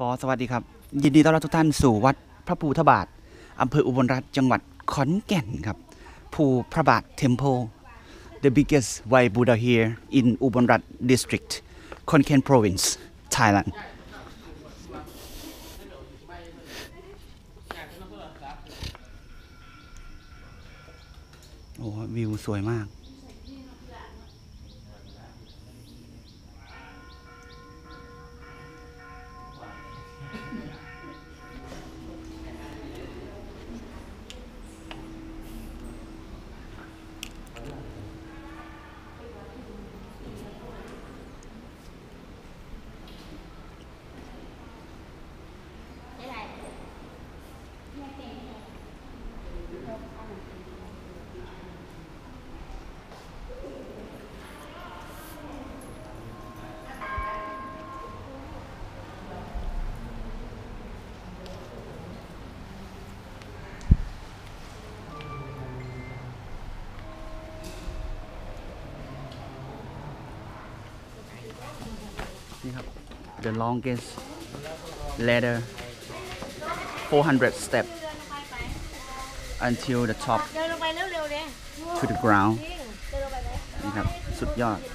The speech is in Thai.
ขอสวัสดีครับ ยินดีต้อนรับทุกท่านสู่วัดพระภูทบาทอำเภออุบลรัตน์จังหวัดขอนแก่นครับ ภูพระบาท Temple the biggest white Buddha here in Ubon Rat district Khon Kaen province Thailand โอ้วิวสวยมาก นี่ครับ the longest ladder 400 step until the top เดินลงไปเร็วๆเลย to the ground จริงเดินลงไปไหม นี่ครับ สุดยอด เ